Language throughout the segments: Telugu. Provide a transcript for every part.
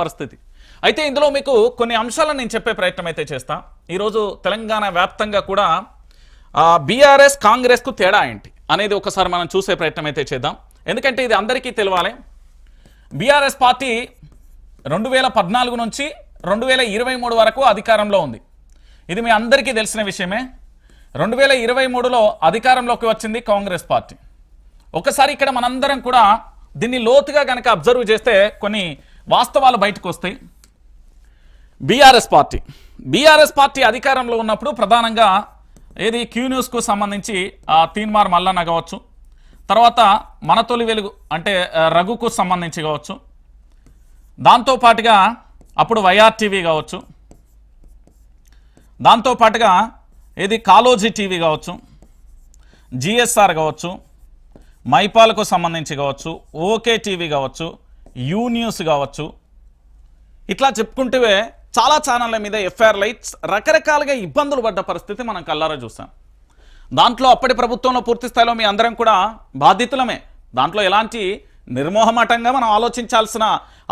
పరిస్థితి. అయితే ఇందులో మీకు కొన్ని అంశాలను నేను చెప్పే ప్రయత్నం అయితే చేస్తా. ఈరోజు తెలంగాణ వ్యాప్తంగా కూడా బీఆర్ఎస్ కాంగ్రెస్కు తేడా ఏంటి అనేది ఒకసారి మనం చూసే ప్రయత్నం అయితే చేద్దాం. ఎందుకంటే ఇది అందరికీ తెలియాలి బీఆర్ఎస్ పార్టీ రెండు వేల పద్నాలుగు నుంచి రెండు వేల ఇరవై మూడు వరకు అధికారంలో ఉంది. ఇది మీ అందరికీ తెలిసిన విషయమే. రెండు వేల ఇరవై మూడులో అధికారంలోకి వచ్చింది కాంగ్రెస్ పార్టీ. ఒకసారి ఇక్కడ మనందరం కూడా దీన్ని లోతుగా కనుక అబ్జర్వ్ చేస్తే కొన్ని వాస్తవాలు బయటకు వస్తాయి బీఆర్ఎస్ పార్టీ. బీఆర్ఎస్ పార్టీ అధికారంలో ఉన్నప్పుడు ప్రధానంగా ఏది క్యూ న్యూస్కు సంబంధించి ఆ, తీన్మార్ మల్లన్న కావచ్చు తర్వాత మన తొలి వెలుగు అంటే రఘుకు సంబంధించి కావచ్చు దాంతో పాటుగా అప్పుడు వైఆర్ టీవీ కావచ్చు దాంతోపాటుగా ఏది కాలోజీ టీవీ కావచ్చు జిఎస్ఆర్ కావచ్చు మైపాల్కు సంబంధించి కావచ్చు ఓకే టీవీ కావచ్చు యూ న్యూస్ కావచ్చు. ఇట్లా చెప్పుకుంటే చాలా ఛానళ్ళ మీద ఎఫ్ఐఆర్ లైట్స్ రకరకాలుగా ఇబ్బందులు పడ్డ పరిస్థితి మనం కల్లారా చూసాం. దాంట్లో అప్పటి ప్రభుత్వంలో పూర్తి స్థాయిలో మీ అందరం కూడా బాధితులమే. దాంట్లో ఎలాంటి నిర్మోహమాటంగా మనం ఆలోచించాల్సిన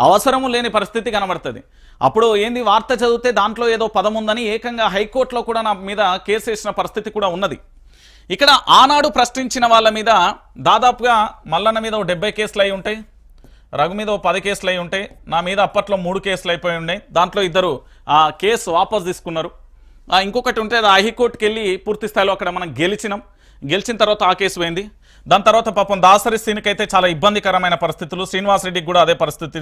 అవసరము లేని పరిస్థితి కనబడుతుంది. అప్పుడు ఏంది వార్త చదివితే దాంట్లో ఏదో పదం ఉందని ఏకంగా హైకోర్టులో కూడా నా మీద కేసు వేసిన పరిస్థితి కూడా ఉన్నది. ఇక్కడ ఆనాడు ప్రశ్నించిన వాళ్ళ మీద దాదాపుగా మల్లన్న మీద ఒక డెబ్బై కేసులు అయి ఉంటాయి. రఘు మీద ఓ పది కేసులు అయి ఉంటాయి నా మీద అప్పట్లో మూడు కేసులు అయిపోయి ఉన్నాయి దాంట్లో ఇద్దరు ఆ కేసు వాపస్ తీసుకున్నారు. ఇంకొకటి ఉంటే అది హైకోర్టుకి వెళ్ళి పూర్తి స్థాయిలో అక్కడ మనం గెలిచినాం. గెలిచిన తర్వాత ఆ కేసు పోయింది. దాని తర్వాత పాపం దాసరి శ్రీనికైతే చాలా ఇబ్బందికరమైన పరిస్థితులు. శ్రీనివాస్ రెడ్డికి కూడా అదే పరిస్థితి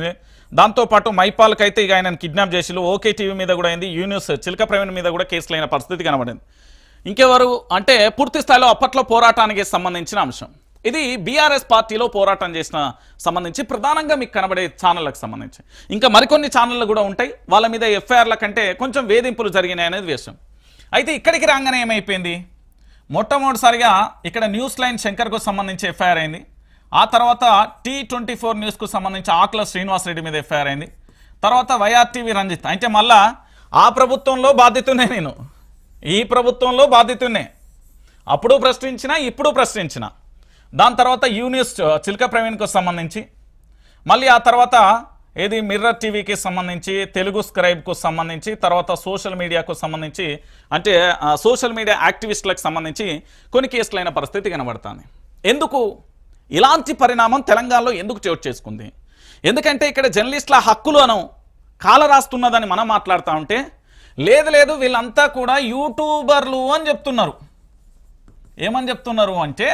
దాంతోపాటు మైపాల్కి అయితే ఇక ఆయన కిడ్నాప్ చేసిలు ఓకే టీవీ మీద కూడా అయింది. యూనివర్స్ చిలక ప్రవీణ్ మీద కూడా కేసులు అయిన పరిస్థితి కనబడింది. ఇంకెవరు అంటే పూర్తి స్థాయిలో అప్పట్లో పోరాటానికి సంబంధించిన అంశం. ఇది బీఆర్ఎస్ పార్టీలో పోరాటం చేసిన సంబంధించి ప్రధానంగా మీకు కనబడే ఛానళ్ళకు సంబంధించి. ఇంకా మరికొన్ని ఛానళ్ళు కూడా ఉంటాయి. వాళ్ళ మీద ఎఫ్ఐఆర్ల కంటే కొంచెం వేధింపులు జరిగినాయి అనేది విషయం. అయితే ఇక్కడికి రాగానే ఏమైపోయింది? మొట్టమొదటిసారిగా ఇక్కడ న్యూస్ లైన్ శంకర్కు సంబంధించి ఎఫ్ఐఆర్ అయింది. ఆ తర్వాత టీ ట్వంటీ ఫోర్ న్యూస్కు సంబంధించి ఆకుల శ్రీనివాస్ రెడ్డి మీద ఎఫ్ఐఆర్ అయింది. తర్వాత వైఆర్టీవీ రంజిత్. అయితే మళ్ళా ఆ ప్రభుత్వంలో బాధితునే నేను. ఈ ప్రభుత్వంలో బాధితున్నే. అప్పుడు ప్రశ్నించిన ఇప్పుడు ప్రశ్నించిన. దాని తర్వాత యూనిస్ చిలక ప్రవీణ్కు సంబంధించి మళ్ళీ ఆ తర్వాత ఏది మిర్రర్ టీవీకి సంబంధించి తెలుగు స్క్రైబ్కు సంబంధించి తర్వాత సోషల్ మీడియాకు సంబంధించి అంటే సోషల్ మీడియా యాక్టివిస్టులకు సంబంధించి కొన్ని కేసులైన పరిస్థితి కనబడుతుంది. ఎందుకు? ఇలాంటి పరిణామం తెలంగాణలో ఎందుకు చోటు చేసుకుంది? ఎందుకంటే ఇక్కడ జర్నలిస్టుల హక్కులు అను కాల రాస్తున్నదని మనం మాట్లాడుతూ ఉంటే లేదు లేదు వీళ్ళంతా కూడా యూట్యూబర్లు అని చెప్తున్నారు. ఏమని చెప్తున్నారు అంటే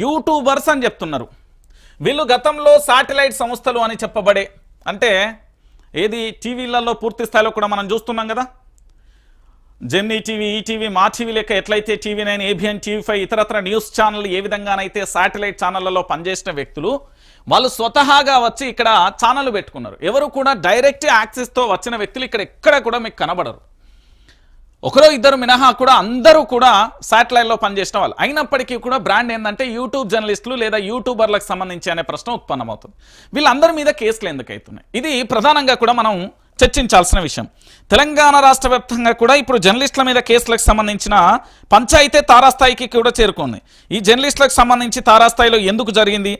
యూట్యూబర్స్ అని చెప్తున్నారు. వీళ్ళు గతంలో శాటిలైట్ సంస్థలు అని చెప్పబడే అంటే ఏది టీవీలలో పూర్తి స్థాయిలో కూడా మనం చూస్తున్నాం కదా? Gemini TV ETV Maa TV లెక్క ఎట్లయితే TV nine ABN TV five ఇతరత్ర న్యూస్ ఛానల్ ఏ విధంగానైతే శాటిలైట్ ఛానళ్ళలో పనిచేసిన వ్యక్తులు వాళ్ళు స్వతహాగా వచ్చి ఇక్కడ ఛానల్ పెట్టుకున్నారు. ఎవరు కూడా డైరెక్ట్ యాక్సెస్తో వచ్చిన వ్యక్తులు ఇక్కడ ఎక్కడ కూడా మీకు కనబడరు. ఒకరో ఇద్దరు మినహా కూడా అందరూ కూడా శాటిలైట్లో పనిచేసిన వాళ్ళు. అయినప్పటికీ కూడా బ్రాండ్ ఏంటంటే యూట్యూబ్ జర్నలిస్టులు లేదా యూట్యూబర్లకు సంబంధించి అనే ప్రశ్న ఉత్పన్నమవుతుంది. వీళ్ళందరి మీద కేసులు ఎందుకు అవుతున్నాయి ఇది ప్రధానంగా కూడా మనం చర్చించాల్సిన విషయం. తెలంగాణ రాష్ట్ర వ్యాప్తంగా కూడా ఇప్పుడు జర్నలిస్టుల మీద కేసులకు సంబంధించిన పంచాయతీ తారాస్థాయికి కూడా చేరుకుంది. ఈ జర్నలిస్టులకు సంబంధించి తారాస్థాయిలో ఎందుకు జరిగింది?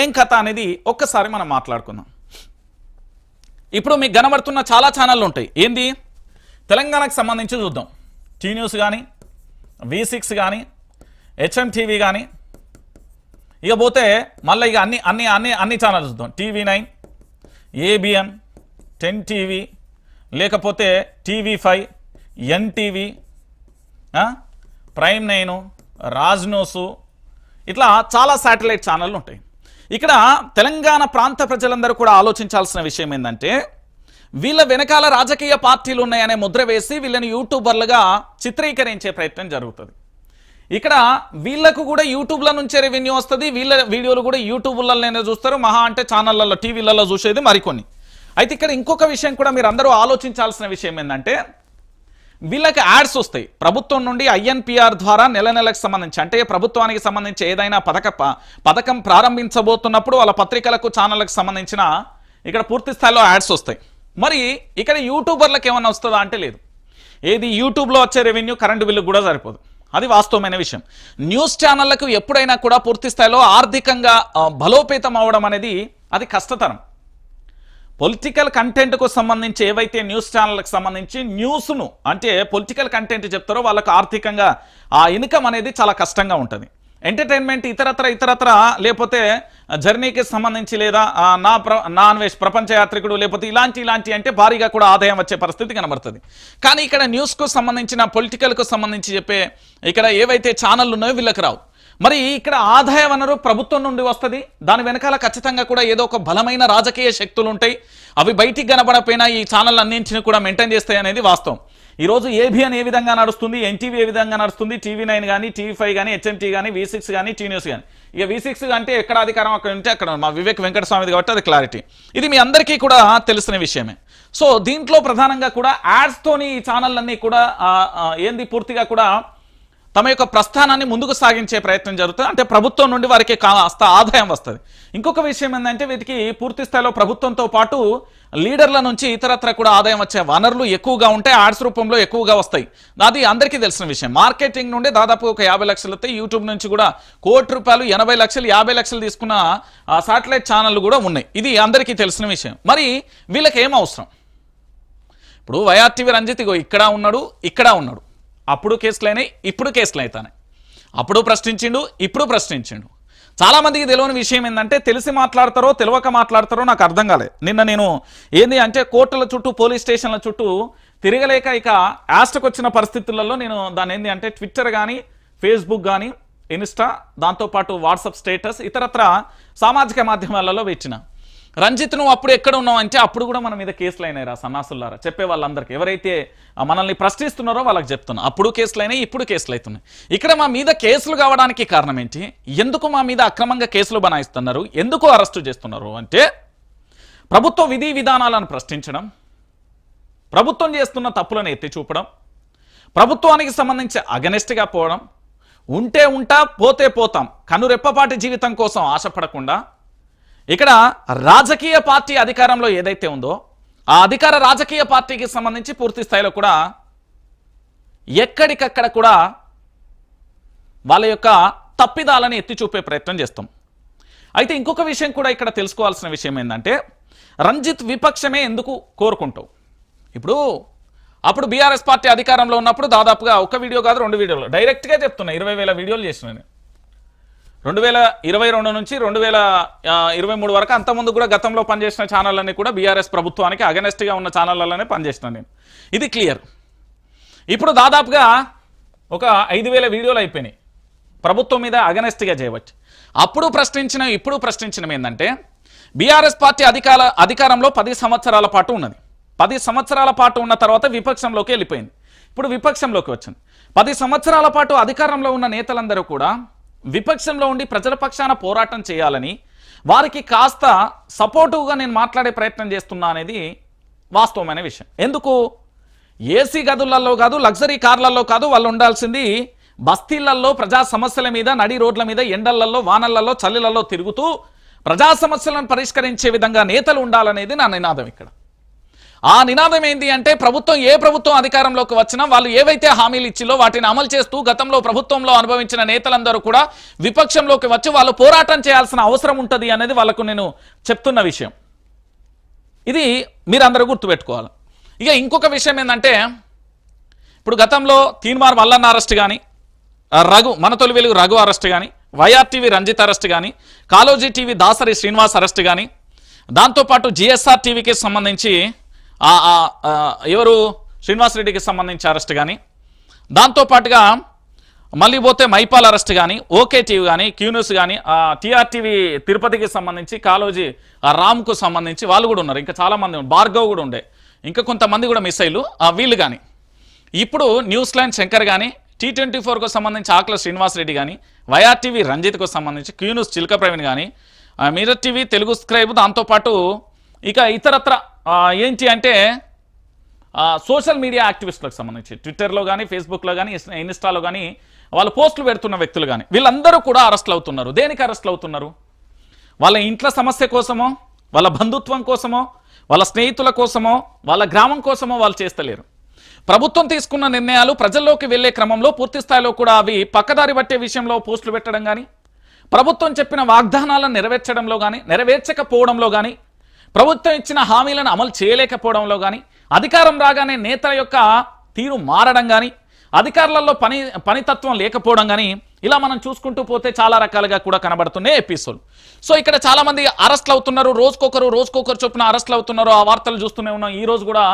ఏం కథ అనేది ఒక్కసారి మనం మాట్లాడుకుందాం. ఇప్పుడు మీకు కనబడుతున్న చాలా ఛానళ్ళు ఉంటాయి. ఏంది? తెలంగాణకు సంబంధించి చూద్దాం. టీ న్యూస్ కానీ వి సిక్స్ కానీ హెచ్ఎం టీవీ కానీ ఇక పోతే మళ్ళీ ఇక అన్ని అన్ని అన్ని అన్ని ఛానల్స్ చూద్దాం. TV nine ABN ten TV లేకపోతే TV five NTV prime nine Raj news ఇట్లా చాలా శాటిలైట్ ఛానళ్ళు ఉంటాయి. ఇక్కడ తెలంగాణ ప్రాంత ప్రజలందరూ కూడా ఆలోచించాల్సిన విషయం ఏంటంటే వీళ్ళ వెనకాల రాజకీయ పార్టీలు ఉన్నాయనే ముద్ర వేసి వీళ్ళని యూట్యూబర్లుగా చిత్రీకరించే ప్రయత్నం జరుగుతుంది. ఇక్కడ వీళ్ళకు కూడా యూట్యూబ్ల నుంచే రెవెన్యూ వస్తుంది వీళ్ళ వీడియోలు కూడా యూట్యూబ్లలోనే చూస్తారు. మహా అంటే ఛానళ్ళల్లో టీవీలలో చూసేది మరికొన్ని. అయితే ఇక్కడ ఇంకొక విషయం కూడా మీరు అందరూ ఆలోచించాల్సిన విషయం ఏంటంటే వీళ్ళకి యాడ్స్ వస్తాయి. ప్రభుత్వం నుండి ఐఎన్పిఆర్ ద్వారా నెల నెలకు సంబంధించి అంటే ప్రభుత్వానికి సంబంధించి ఏదైనా పథక పథకం ప్రారంభించబోతున్నప్పుడు వాళ్ళ పత్రికలకు ఛానళ్ళకు సంబంధించిన ఇక్కడ పూర్తి స్థాయిలో యాడ్స్ వస్తాయి. మరి ఇక్కడ యూట్యూబర్లకు ఏమన్నా వస్తుందా అంటే లేదు. ఏది యూట్యూబ్లో వచ్చే రెవెన్యూ కరెంటు బిల్లు కూడా సరిపోదు. అది వాస్తవమైన విషయం. న్యూస్ ఛానళ్ళకు ఎప్పుడైనా కూడా పూర్తి స్థాయిలో ఆర్థికంగా బలోపేతం అవడం అనేది అది కష్టతరం. పొలిటికల్ కంటెంట్కు సంబంధించి ఏవైతే న్యూస్ ఛానళ్ళకు సంబంధించి న్యూస్ను అంటే పొలిటికల్ కంటెంట్ చెప్తారో వాళ్ళకు ఆర్థికంగా ఆ ఇన్కమ్ అనేది చాలా కష్టంగా ఉంటుంది. ఎంటర్టైన్మెంట్ ఇతరత్ర ఇతరత్ర లేకపోతే జర్నీకి సంబంధించి లేదా నా ప్ర నాన్ వెజ్ ప్రపంచ యాత్రికుడు లేకపోతే ఇలాంటి ఇలాంటి అంటే భారీగా కూడా ఆదాయం వచ్చే పరిస్థితి కనబడుతుంది. కానీ ఇక్కడ న్యూస్కు సంబంధించిన పొలిటికల్కు సంబంధించి చెప్పే ఇక్కడ ఏవైతే ఛానళ్ళు ఉన్నాయో వీళ్ళకి రావు. మరి ఇక్కడ ఆదాయ వనరు ప్రభుత్వం నుండి వస్తుంది. దాని వెనకాల ఖచ్చితంగా కూడా ఏదో ఒక బలమైన రాజకీయ శక్తులు ఉంటాయి. అవి బయటికి కనబడపోయినా ఈ ఛానల్ అన్నింటిని కూడా మెయింటైన్ చేస్తాయి అనేది వాస్తవం. ఈరోజు ఏబిఎన్ ఏ విధంగా నడుస్తుంది? ఎన్టీవీ ఏ విధంగా నడుస్తుంది? టీవీ నైన్ కానీ టీవీ ఫైవ్ కానీ హెచ్ఎంటీ కానీ వి సిక్స్ కానీ టీ న్యూస్ కానీ ఇక వి సిక్స్ అంటే ఎక్కడ అధికారం అక్కడ ఉంటే అక్కడ మా వివేక్ వెంకటస్వామిది కాబట్టి అది క్లారిటీ ఇది మీ అందరికీ కూడా తెలిసిన విషయమే. సో దీంట్లో ప్రధానంగా కూడా యాడ్స్తోని ఈ ఛానళ్ళన్నీ కూడా ఏంది పూర్తిగా కూడా తమ యొక్క ప్రస్థానాన్ని ముందుకు సాగించే ప్రయత్నం జరుగుతుంది. అంటే ప్రభుత్వం నుండి వారికి కాస్త ఆదాయం వస్తుంది. ఇంకొక విషయం ఏంటంటే వీటికి పూర్తి స్థాయిలో ప్రభుత్వంతో పాటు లీడర్ల నుంచి ఇతరత్ర కూడా ఆదాయం వచ్చే వనరులు ఎక్కువగా ఉంటే ఆర్ట్స్ రూపంలో ఎక్కువగా వస్తాయి. అది అందరికీ తెలిసిన విషయం. మార్కెటింగ్ నుండి దాదాపు ఒక యాభై లక్షలు వస్తాయి. యూట్యూబ్ నుంచి కూడా కోటి రూపాయలు ఎనభై లక్షలు యాభై లక్షలు తీసుకున్న సాటిలైట్ ఛానళ్ళు కూడా ఉన్నాయి. ఇది అందరికీ తెలిసిన విషయం. మరి వీళ్ళకి ఏం అవసరం? ఇప్పుడు వైఆర్టీవీ రంజిత్ ఇక్కడ ఉన్నాడు ఇక్కడ ఉన్నాడు. అప్పుడు కేసులు అయినాయి ఇప్పుడు కేసులు అవుతాయి అప్పుడు ప్రశ్నించిండు ఇప్పుడు ప్రశ్నించిండు. చాలామందికి తెలియని విషయం ఏంటంటే తెలిసి మాట్లాడతారో తెలియక మాట్లాడతారో నాకు అర్థం కాలేదు. నిన్న నేను ఏంది అంటే కోర్టుల చుట్టూ పోలీస్ స్టేషన్ల చుట్టూ తిరగలేక ఇక యాస్ట్కి వచ్చిన పరిస్థితులలో నేను దాని ఏంది అంటే ట్విట్టర్ కానీ ఫేస్బుక్ కానీ ఇన్స్టా దాంతోపాటు వాట్సాప్ స్టేటస్ ఇతరత్ర సామాజిక మాధ్యమాలలో పెట్టిన రంజిత్ నువ్వు అప్పుడు ఎక్కడ ఉన్నావు? అంటే అప్పుడు కూడా మన మీద కేసులు అయినాయి సన్నాసులారా. చెప్పే వాళ్ళందరికీ. ఎవరైతే మనల్ని ప్రశ్నిస్తున్నారో వాళ్ళకి చెప్తున్నా. అప్పుడు కేసులు అయినాయి ఇప్పుడు కేసులు అవుతున్నాయి. ఇక్కడ మా మీద కేసులు కావడానికి కారణం ఏంటి? ఎందుకు మా మీద అక్రమంగా కేసులు బనాయిస్తున్నారు? ఎందుకు అరెస్టు చేస్తున్నారు? అంటే ప్రభుత్వ విధి విధానాలను ప్రశ్నించడం ప్రభుత్వం చేస్తున్న తప్పులను ఎత్తి చూపడం ప్రభుత్వానికి సంబంధించి అగనెస్ట్గా పోవడం ఉంటే ఉంటా పోతే పోతాం. కనురెప్పపాటి జీవితం కోసం ఆశపడకుండా ఇక్కడ రాజకీయ పార్టీ అధికారంలో ఏదైతే ఉందో ఆ అధికార రాజకీయ పార్టీకి సంబంధించి పూర్తి స్థాయిలో కూడా ఎక్కడికక్కడ కూడా వాళ్ళ యొక్క తప్పిదాలని ఎత్తి చూపే ప్రయత్నం చేస్తాం. అయితే ఇంకొక విషయం కూడా ఇక్కడ తెలుసుకోవాల్సిన విషయం ఏంటంటే రంజిత్ విపక్షమే ఎందుకు కోరుకుంటావు? ఇప్పుడు అప్పుడు బీఆర్ఎస్ పార్టీ అధికారంలో ఉన్నప్పుడు దాదాపుగా ఒక వీడియో కాదు రెండు వీడియోలు. డైరెక్ట్గా చెప్తున్నా ఇరవై వేల వీడియోలు చేసిన నేను. రెండు వేల ఇరవై రెండు నుంచి రెండు వేల ఇరవై మూడు వరకు అంతకుముందు కూడా గతంలో పనిచేసిన ఛానళ్ళన్నీ కూడా బీఆర్ఎస్ ప్రభుత్వానికి అగనెస్ట్గా ఉన్న ఛానళ్ళలోనే పనిచేసిన నేను. ఇది క్లియర్. ఇప్పుడు దాదాపుగా ఒక ఐదు వేల వీడియోలు అయిపోయినాయి. ప్రభుత్వం మీద అగనెస్ట్గా చేయవచ్చు. అప్పుడు ప్రశ్నించిన ఇప్పుడు ప్రశ్నించడం ఏంటంటే బీఆర్ఎస్ పార్టీ అధికార అధికారంలో పది సంవత్సరాల పాటు ఉన్నది. పది సంవత్సరాల పాటు ఉన్న తర్వాత విపక్షంలోకి వెళ్ళిపోయింది. ఇప్పుడు విపక్షంలోకి వచ్చింది. పది సంవత్సరాల పాటు అధికారంలో ఉన్న నేతలందరూ కూడా విపక్షంలో ఉండి ప్రజల పక్షాన పోరాటం చేయాలని వారికి కాస్త సపోర్టివ్గా నేను మాట్లాడే ప్రయత్నం చేస్తున్నా అనేది వాస్తవమైన విషయం. ఎందుకు? ఏసీ గదులలో కాదు లగ్జరీ కార్లలో కాదు వాళ్ళు ఉండాల్సింది బస్తీలలో ప్రజా సమస్యల మీద నడి రోడ్ల మీద ఎండలలో వానలలో చలిలలో తిరుగుతూ ప్రజా సమస్యలను పరిష్కరించే విధంగా నేతలు ఉండాలనేది నా నినాదం ఇక్కడ. ఆ నినాదం ఏంటి అంటే ప్రభుత్వం ఏ ప్రభుత్వం అధికారంలోకి వచ్చినా వాళ్ళు ఏవైతే హామీలు ఇచ్చిలో వాటిని అమలు చేస్తూ గతంలో ప్రభుత్వంలో అనుభవించిన నేతలందరూ కూడా విపక్షంలోకి వచ్చి వాళ్ళు పోరాటం చేయాల్సిన అవసరం ఉంటుంది అనేది వాళ్ళకు నేను చెప్తున్న విషయం. ఇది మీరందరూ గుర్తుపెట్టుకోవాలి. ఇక ఇంకొక విషయం ఏంటంటే ఇప్పుడు గతంలో తీన్మార్ మల్లన్న అరెస్ట్ కానీ రఘు మన తొలి వెలుగు రఘు అరెస్ట్ కానీ వైఆర్టీవీ రంజిత్ అరెస్ట్ కానీ కాలోజీ టీవీ దాసరి శ్రీనివాస్ అరెస్ట్ కానీ దాంతోపాటు జిఎస్ఆర్ టీవీకి సంబంధించి ఎవరు? శ్రీనివాస్ రెడ్డికి సంబంధించి అరెస్ట్ కానీ దాంతోపాటుగా మళ్ళీ పోతే మైపాల్ అరెస్ట్ కానీ ఓకే టీవీ కానీ క్యూన్యూస్ కానీ టీఆర్టీవీ తిరుపతికి సంబంధించి కాలోజీ ఆ రామ్కు సంబంధించి వాళ్ళు కూడా ఉన్నారు. ఇంకా చాలామంది భార్గవ్ కూడా ఉండే. ఇంకా కొంతమంది కూడా మిస్ ఆ వీళ్ళు కానీ ఇప్పుడు న్యూస్ లైన్ శంకర్ కానీ టీ ట్వంటీ ఫోర్కు సంబంధించి ఆకుల శ్రీనివాస్ రెడ్డి కానీ వైఆర్టీవీ రంజిత్కు సంబంధించి క్యూన్యూస్ చిలక ప్రవీణ్ కానీ మీరర్ టీవీ తెలుగు స్క్రైబ్ దాంతోపాటు ఇక ఇతరత్ర ఏంటి అంటే సోషల్ మీడియా యాక్టివిస్టులకు సంబంధించి ట్విట్టర్లో కానీ ఫేస్బుక్లో కానీ ఇన్స్టాలో కానీ వాళ్ళు పోస్టులు పెడుతున్న వ్యక్తులు కానీ వీళ్ళందరూ కూడా అరెస్ట్లు అవుతున్నారు. దేనికి అరెస్ట్లు అవుతున్నారు? వాళ్ళ ఇంట్ల సమస్య కోసమో వాళ్ళ బంధుత్వం కోసమో వాళ్ళ స్నేహితుల కోసమో వాళ్ళ గ్రామం కోసమో వాళ్ళు చేస్తలేరు. ప్రభుత్వం తీసుకున్న నిర్ణయాలు ప్రజల్లోకి వెళ్ళే క్రమంలో పూర్తి స్థాయిలో కూడా అవి పక్కదారి పట్టే విషయంలో పోస్టులు పెట్టడం కానీ ప్రభుత్వం చెప్పిన వాగ్దానాలను నెరవేర్చడంలో కానీ నెరవేర్చకపోవడంలో కానీ ప్రభుత్వం ఇచ్చిన హామీలను అమలు చేయలేకపోవడంలో కానీ అధికారం రాగానే నేతల యొక్క తీరు మారడం కానీ అధికారులలో పని పనితత్వం లేకపోవడం కానీ ఇలా మనం చూసుకుంటూ పోతే చాలా రకాలుగా కూడా కనబడుతున్నాయి ఎపిసోడ్ సో ఇక్కడ చాలామంది అరెస్ట్లు అవుతున్నారు రోజుకొకరు రోజుకొకరు చొప్పున అరెస్ట్లు అవుతున్నారు. ఆ వార్తలు చూస్తూనే ఉన్నాం. ఈ రోజు కూడా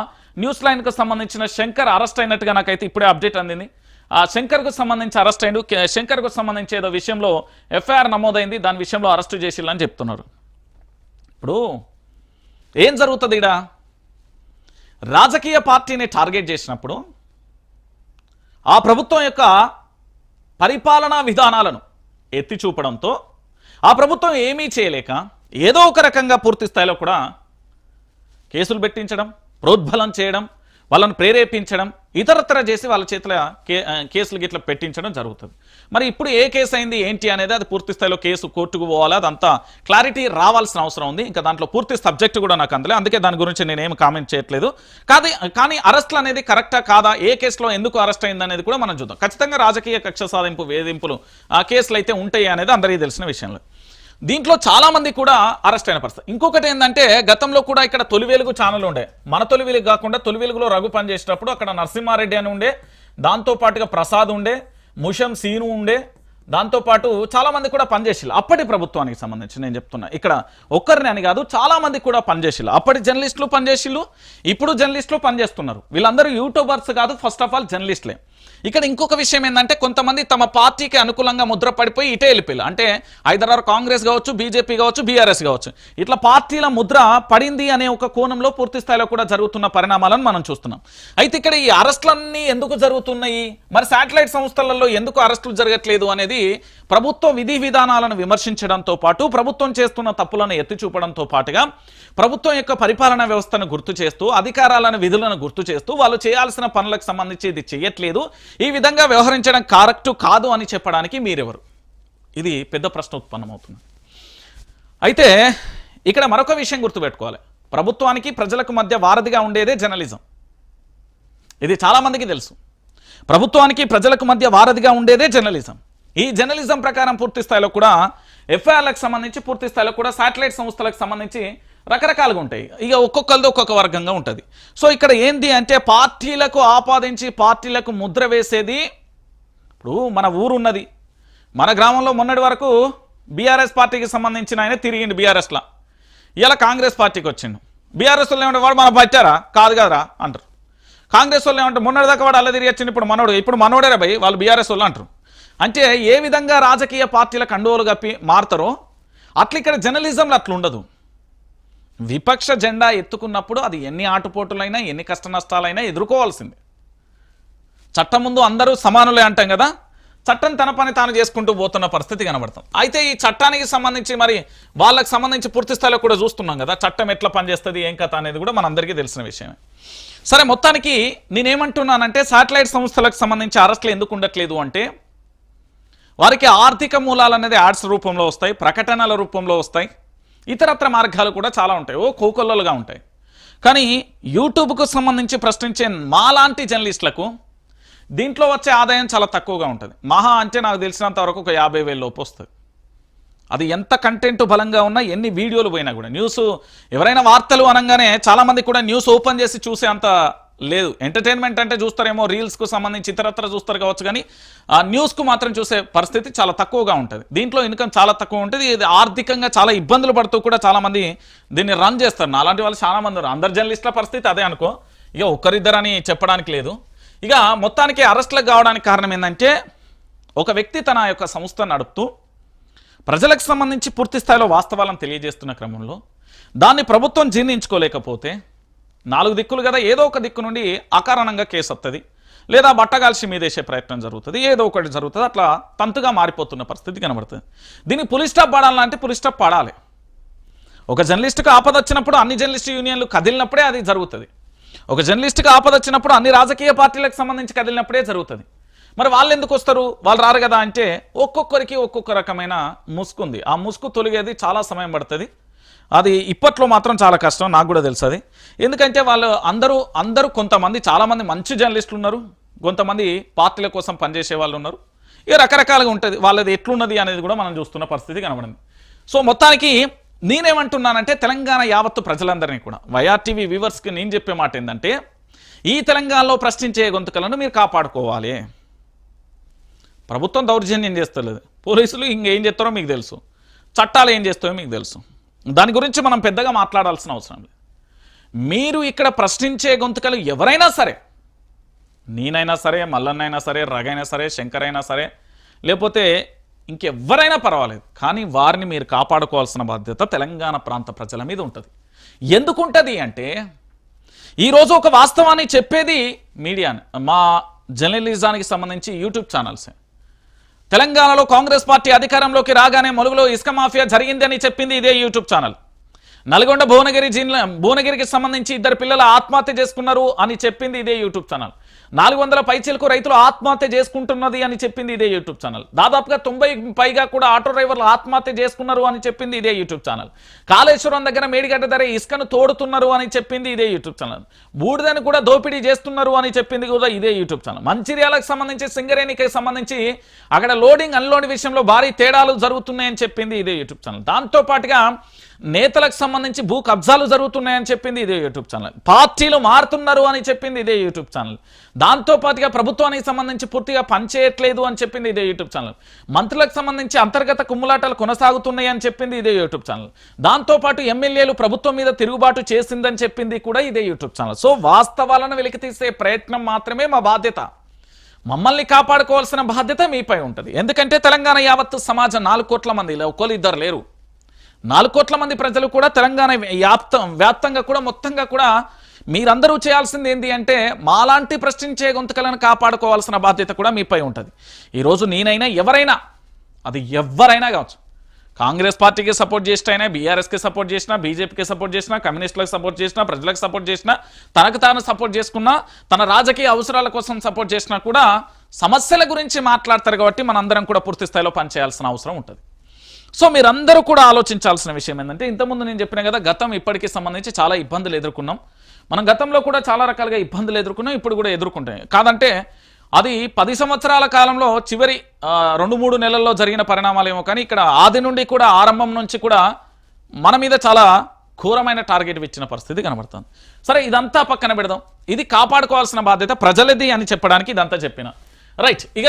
న్యూస్ లైన్కు సంబంధించిన శంకర్ అరెస్ట్ అయినట్టుగా నాకైతే ఇప్పుడే అప్డేట్ అందింది. ఆ శంకర్కు సంబంధించి అరెస్ట్ అయ్యిండు శంకర్కు సంబంధించి ఏదో విషయంలో ఎఫ్ఐఆర్ నమోదైంది. దాని విషయంలో అరెస్టు చేసిల్లని చెప్తున్నారు. ఇప్పుడు ఏం జరుగుతుంది ఈడ రాజకీయ పార్టీని టార్గెట్ చేసినప్పుడు ఆ ప్రభుత్వం యొక్క పరిపాలనా విధానాలను ఎత్తి చూపడంతో ఆ ప్రభుత్వం ఏమీ చేయలేక ఏదో ఒక రకంగా పూర్తి స్థాయిలో కూడా కేసులు పెట్టించడం ప్రోద్బలం చేయడం వాళ్ళని ప్రేరేపించడం ఇతరత్ర చేసి వాళ్ళ చేతుల కే కేసులు గిట్ల పెట్టించడం జరుగుతుంది. మరి ఇప్పుడు ఏ కేసు అయింది ఏంటి అనేది అది పూర్తి స్థాయిలో కేసు కోర్టుకు పోవాలా? అదంతా క్లారిటీ రావాల్సిన అవసరం ఉంది. ఇంకా దాంట్లో పూర్తి సబ్జెక్ట్ కూడా నాకు అందలే. అందుకే దాని గురించి నేనేం కామెంట్ చేయట్లేదు. కాదు కానీ అరెస్ట్లు అనేది కరెక్టా కాదా? ఏ కేసులో ఎందుకు అరెస్ట్ అయింది అనేది కూడా మనం చూద్దాం. ఖచ్చితంగా రాజకీయ కక్ష సాధింపు వేధింపులు ఆ కేసులు అయితే ఉంటాయి అనేది అందరికీ తెలిసిన విషయంలో. దీంట్లో చాలా మంది కూడా అరెస్ట్ అయిన పరిస్థితి. ఇంకొకటి ఏంటంటే గతంలో కూడా ఇక్కడ తొలి వెలుగు ఛానల్ ఉండే. మన తొలి వెలుగు కాకుండా తొలి వెలుగులో రఘు పనిచేసేటప్పుడు అక్కడ నరసింహారెడ్డి అని ఉండే. దాంతో పాటుగా ప్రసాద్ ఉండే. ముషం సీను ఉండే. దాంతో పాటు చాలా మంది కూడా పనిచేసిల్లు. అప్పటి ప్రభుత్వానికి సంబంధించి నేను చెప్తున్నా. ఇక్కడ ఒక్కరిని అని కాదు చాలా మంది కూడా పనిచేసిల్లు. అప్పటి జర్నలిస్టులు పనిచేసిల్లు ఇప్పుడు జర్నలిస్టులు పనిచేస్తున్నారు. వీళ్ళందరూ యూట్యూబర్స్ కాదు ఫస్ట్ ఆఫ్ ఆల్ జర్నలిస్టులే. ఇక్కడ ఇంకొక విషయం ఏంటంటే కొంతమంది తమ పార్టీకి అనుకూలంగా ముద్ర పడిపోయి ఇటే వెళ్ళిపోయారు అంటే హైదరాబాద్ కాంగ్రెస్ కావచ్చు బీజేపీ కావచ్చు బీఆర్ఎస్ కావచ్చు. ఇట్లా పార్టీల ముద్ర పడింది అనే ఒక కోణంలో పూర్తి స్థాయిలో కూడా జరుగుతున్న పరిణామాలను మనం చూస్తున్నాం. అయితే ఇక్కడ ఈ అరెస్టులన్నీ ఎందుకు జరుగుతున్నాయి? మరి శాటిలైట్ సంస్థలలో ఎందుకు అరెస్టులు జరగట్లేదు అనేది ప్రభుత్వ విధి విధానాలను విమర్శించడంతో పాటు ప్రభుత్వం చేస్తున్న తప్పులను ఎత్తి చూపడంతో పాటుగా ప్రభుత్వం యొక్క పరిపాలనా వ్యవస్థను గుర్తు చేస్తూ అధికారాలను విధులను గుర్తు చేస్తూ వాళ్ళు చేయాల్సిన పనులకు సంబంధించి ఇది చేయట్లేదు. ఈ విధంగా వ్యవహరించడం కరెక్ట్ కాదు అని చెప్పడానికి మీరెవరు? ఇది పెద్ద ప్రశ్న ఉత్పన్నమవుతుంది. అయితే ఇక్కడ మరొక విషయం గుర్తుపెట్టుకోవాలి. ప్రభుత్వానికి ప్రజలకు మధ్య వారధిగా ఉండేదే జర్నలిజం. ఇది చాలామందికి తెలుసు. ప్రభుత్వానికి ప్రజలకు మధ్య వారధిగా ఉండేదే జర్నలిజం. ఈ జర్నలిజం ప్రకారం పూర్తి స్థాయిలో కూడా ఎఫ్ఐఆర్లకు సంబంధించి పూర్తి స్థాయిలో కూడా శాటిలైట్ సంస్థలకు సంబంధించి రకరకాలుగా ఉంటాయి. ఇక ఒక్కొక్కరిది ఒక్కొక్క వర్గంగా ఉంటుంది. సో ఇక్కడ ఏంది అంటే పార్టీలకు ఆపాదించి పార్టీలకు ముద్ర వేసేది ఇప్పుడు మన ఊరు ఉన్నది మన గ్రామంలో మొన్నటి వరకు బీఆర్ఎస్ పార్టీకి సంబంధించిన ఆయన తిరిగిండు బీఆర్ఎస్లో. ఇలా కాంగ్రెస్ పార్టీకి వచ్చిండు. బీఆర్ఎస్ వాళ్ళు ఏమంటే వాడు మనం పట్టారా కాదు కదరా అంటారు. కాంగ్రెస్ వాళ్ళు ఏమంటారు మొన్నటిదాకా వాడు అలా తిరిగి వచ్చిండు ఇప్పుడు మనోడు ఇప్పుడు మనోడేరా భయ్? వాళ్ళు బీఆర్ఎస్ వాళ్ళు అంటారు. అంటే ఏ విధంగా రాజకీయ పార్టీల కండువలు కప్పి మారుతారో అట్లా ఇక్కడ జర్నలిజంలో అట్లుండదు విపక్ష జెండా ఎత్తుకున్నప్పుడు అది ఎన్ని ఆటుపోటులైనా ఎన్ని కష్ట నష్టాలైనా ఎదుర్కోవాల్సిందే. చట్టం ముందు అందరూ సమానులే అంటాం కదా చట్టం తన పని తాను చేసుకుంటూ పోతున్న పరిస్థితి కనబడతాం. అయితే ఈ చట్టానికి సంబంధించి మరి వాళ్ళకి సంబంధించి పూర్తి స్థాయిలో కూడా చూస్తున్నాం కదా చట్టం ఎట్లా పనిచేస్తుంది ఏం కథ అనేది కూడా మనందరికీ తెలిసిన విషయమే. సరే మొత్తానికి నేనేమంటున్నానంటే శాటిలైట్ సంస్థలకు సంబంధించి అరెస్టులు ఎందుకు ఉండట్లేదు అంటే వారికి ఆర్థిక మూలాలు అనేది యాడ్స్ రూపంలో వస్తాయి ప్రకటనల రూపంలో వస్తాయి. ఇతరత్ర మార్గాలు కూడా చాలా ఉంటాయి. ఓ కోకొల్లలుగా ఉంటాయి. కానీ యూట్యూబ్కు సంబంధించి ప్రశ్నించే మాలాంటి జర్నలిస్టులకు దీంట్లో వచ్చే ఆదాయం చాలా తక్కువగా ఉంటుంది. మహా అంటే నాకు తెలిసినంత వరకు ఒక యాభై వేల లోపు వస్తుంది. అది ఎంత కంటెంట్ బలంగా ఉన్నా ఎన్ని వీడియోలు పోయినా కూడా. న్యూస్ ఎవరైనా వార్తలు అనగానే చాలామంది కూడా న్యూస్ ఓపెన్ చేసి చూసే అంత లేదు. ఎంటర్టైన్మెంట్ అంటే చూస్తారేమో రీల్స్కు సంబంధించి ఇతరత్ర చూస్తారు కావచ్చు కానీ ఆ న్యూస్కు మాత్రం చూసే పరిస్థితి చాలా తక్కువగా ఉంటుంది. దీంట్లో ఇన్కమ్ చాలా తక్కువ ఉంటుంది. ఇది ఆర్థికంగా చాలా ఇబ్బందులు పడుతూ కూడా చాలామంది దీన్ని రన్ చేస్తారు. అలాంటి వాళ్ళు చాలా మంది ఉన్నారు. అందరు జర్నలిస్టుల పరిస్థితి అదే అనుకో. ఇక ఒక్కరిద్దరని చెప్పడానికి లేదు. ఇక మొత్తానికి అరెస్ట్లకు కావడానికి కారణం ఏంటంటే ఒక వ్యక్తి తన యొక్క సంస్థ నడుపుతూ ప్రజలకు సంబంధించి పూర్తి స్థాయిలో వాస్తవాలను తెలియజేస్తున్న క్రమంలో దాన్ని ప్రభుత్వం జీర్ణించుకోలేకపోతే నాలుగు దిక్కులు కదా ఏదో ఒక దిక్కు నుండి అకారణంగా కేసు వస్తుంది లేదా బట్టగాల్సి మీదేసే ప్రయత్నం జరుగుతుంది ఏదో ఒకటి జరుగుతుంది అట్లా తంతుగా మారిపోతున్న పరిస్థితి కనబడుతుంది. దీన్ని పులి స్టాప్ పడాలంటే పులి స్టాప్ పడాలి. ఒక జర్నలిస్ట్కి ఆపద వచ్చినప్పుడు అన్ని జర్నలిస్ట్ యూనియన్లు కదిలినప్పుడే అది జరుగుతుంది. ఒక జర్నలిస్ట్కి ఆపద వచ్చినప్పుడు అన్ని రాజకీయ పార్టీలకు సంబంధించి కదిలినప్పుడే జరుగుతుంది. మరి వాళ్ళు ఎందుకు వస్తారు? వాళ్ళు రారు కదా అంటే ఒక్కొక్కరికి ఒక్కొక్క రకమైన ముసుకుంది. ఆ ముసుగు తొలిగేది చాలా సమయం పడుతుంది. అది ఇప్పట్లో మాత్రం చాలా కష్టం నాకు కూడా తెలుసు అది. ఎందుకంటే వాళ్ళు అందరూ అందరూ కొంతమంది చాలామంది మంచి జర్నలిస్టులు ఉన్నారు కొంతమంది పార్టీల కోసం పనిచేసే వాళ్ళు ఉన్నారు. ఇక రకరకాలుగా ఉంటుంది వాళ్ళది ఎట్లున్నది అనేది కూడా మనం చూస్తున్న పరిస్థితి కనబడింది. సో మొత్తానికి నేనేమంటున్నానంటే తెలంగాణ యావత్తు ప్రజలందరినీ కూడా వైఆర్టీవీ వ్యూవర్స్కి నేను చెప్పే మాట ఏంటంటే ఈ తెలంగాణలో ప్రశ్నించే గొంతుకలను మీరు కాపాడుకోవాలి. ప్రభుత్వం దౌర్జన్యం చేస్తలేదు. పోలీసులు ఇంకేం చేస్తారో మీకు తెలుసు. చట్టాలు ఏం చేస్తారో మీకు తెలుసు. దాని గురించి మనం పెద్దగా మాట్లాడాల్సిన అవసరం లేదు. మీరు ఇక్కడ ప్రశ్నించే గొంతుకలు ఎవరైనా సరే నేనైనా సరే మల్లన్నైనా సరే రగైనా సరే శంకర్ అయినా సరే లేకపోతే ఇంకెవ్వరైనా పర్వాలేదు కానీ వారిని మీరు కాపాడుకోవాల్సిన బాధ్యత తెలంగాణ ప్రాంత ప్రజల మీద ఉంటుంది. ఎందుకుంటుంది అంటే ఈరోజు ఒక వాస్తవాన్ని చెప్పేది మీడియా మా జర్నలిజానికి సంబంధించి యూట్యూబ్ ఛానల్సే. తెలంగాణలో కాంగ్రెస్ పార్టీ అధికారంలోకి రాగానే మొలుగులో ఇసుక మాఫియా జరిగిందని చెప్పింది ఇదే యూట్యూబ్ ఛానల్. నల్గొండ భువనగిరి జిల్లా భువనగిరికి సంబంధించి ఇద్దరు పిల్లలు ఆత్మహత్య చేసుకున్నారు అని చెప్పింది ఇదే యూట్యూబ్ ఛానల్. నాలుగు వందల పైచీలకు రైతులు ఆత్మహత్య చేసుకుంటున్నది అని చెప్పింది ఇదే యూట్యూబ్ ఛానల్. దాదాపుగా తొంభై పైగా కూడా ఆటో డ్రైవర్లు ఆత్మహత్య చేసుకున్నారు అని చెప్పింది ఇదే యూట్యూబ్ ఛానల్. కాళేశ్వరం దగ్గర మేడిగడ్డ ధర ఇసుకను తోడుతున్నారు అని చెప్పింది ఇదే యూట్యూబ్ ఛానల్. బూడిదని కూడా దోపిడీ చేస్తున్నారు అని చెప్పింది కూడా ఇదే యూట్యూబ్ ఛానల్. మంచిర్యాలకు సంబంధించి సింగరేణికి సంబంధించి అక్కడ లోడింగ్ అన్లోడింగ్ విషయంలో భారీ తేడాలు జరుగుతున్నాయని చెప్పింది ఇదే యూట్యూబ్ ఛానల్. దాంతో పాటుగా నేతలకు సంబంధించి భూ కబ్జాలు జరుగుతున్నాయని చెప్పింది ఇదే యూట్యూబ్ ఛానల్. పార్టీలు మారుతున్నారు అని చెప్పింది ఇదే యూట్యూబ్ ఛానల్. దాంతోపాటుగా ప్రభుత్వానికి సంబంధించి పూర్తిగా పనిచేయట్లేదు అని చెప్పింది ఇదే యూట్యూబ్ ఛానల్. మంత్రులకు సంబంధించి అంతర్గత కుమ్ములాటలు కొనసాగుతున్నాయి అని చెప్పింది ఇదే యూట్యూబ్ ఛానల్. దాంతోపాటు ఎమ్మెల్యేలు ప్రభుత్వం మీద తిరుగుబాటు చేసిందని చెప్పింది కూడా ఇదే యూట్యూబ్ ఛానల్. సో వాస్తవాలను వెలికితీసే ప్రయత్నం మాత్రమే మా బాధ్యత. మమ్మల్ని కాపాడుకోవాల్సిన బాధ్యత మీపై ఉంటుంది. ఎందుకంటే తెలంగాణ యావత్తు సమాజం నాలుగు కోట్ల మంది ఇలా ఇద్దరు లేరు. నాలుగు కోట్ల మంది ప్రజలు కూడా తెలంగాణ వ్యాప్తం వ్యాప్తంగా కూడా మొత్తంగా కూడా మీరందరూ చేయాల్సింది ఏంటి అంటే మాలాంటి ప్రశ్నించే గొంతుకలను కాపాడుకోవాల్సిన బాధ్యత కూడా మీపై ఉంటుంది. ఈరోజు నేనైనా ఎవరైనా అది ఎవరైనా కావచ్చు. కాంగ్రెస్ పార్టీకి సపోర్ట్ చేసినైనా బీఆర్ఎస్కి సపోర్ట్ చేసినా బీజేపీకి సపోర్ట్ చేసినా కమ్యూనిస్టులకు సపోర్ట్ చేసినా ప్రజలకు సపోర్ట్ చేసినా తనకు తాను సపోర్ట్ చేసుకున్నా తన రాజకీయ అవసరాల కోసం సపోర్ట్ చేసినా కూడా సమస్యల గురించి మాట్లాడతారు కాబట్టి మనందరం కూడా పూర్తి స్థాయిలో పనిచేయాల్సిన అవసరం ఉంటుంది. సో మీరందరూ కూడా ఆలోచించాల్సిన విషయం ఏంటంటే ఇంతకుముందు నేను చెప్పిన కదా గతం ఇప్పటికి సంబంధించి చాలా ఇబ్బందులు ఎదుర్కొన్నాం. మనం గతంలో కూడా చాలా రకాలుగా ఇబ్బందులు ఎదుర్కొన్నాం ఇప్పుడు కూడా ఎదుర్కొంటాం కాదంటే అది పది సంవత్సరాల కాలంలో చివరి రెండు మూడు నెలల్లో జరిగిన పరిణామాలేమో కానీ ఇక్కడ ఆది నుండి కూడా ఆరంభం నుంచి కూడా మన మీద చాలా ఘోరమైన టార్గెట్ ఇచ్చిన పరిస్థితి కనబడుతుంది. సరే ఇదంతా పక్కన పెడదాం. ఇది కాపాడుకోవాల్సిన బాధ్యత ప్రజలది అని చెప్పడానికి ఇదంతా చెప్పిన. రైట్ ఇక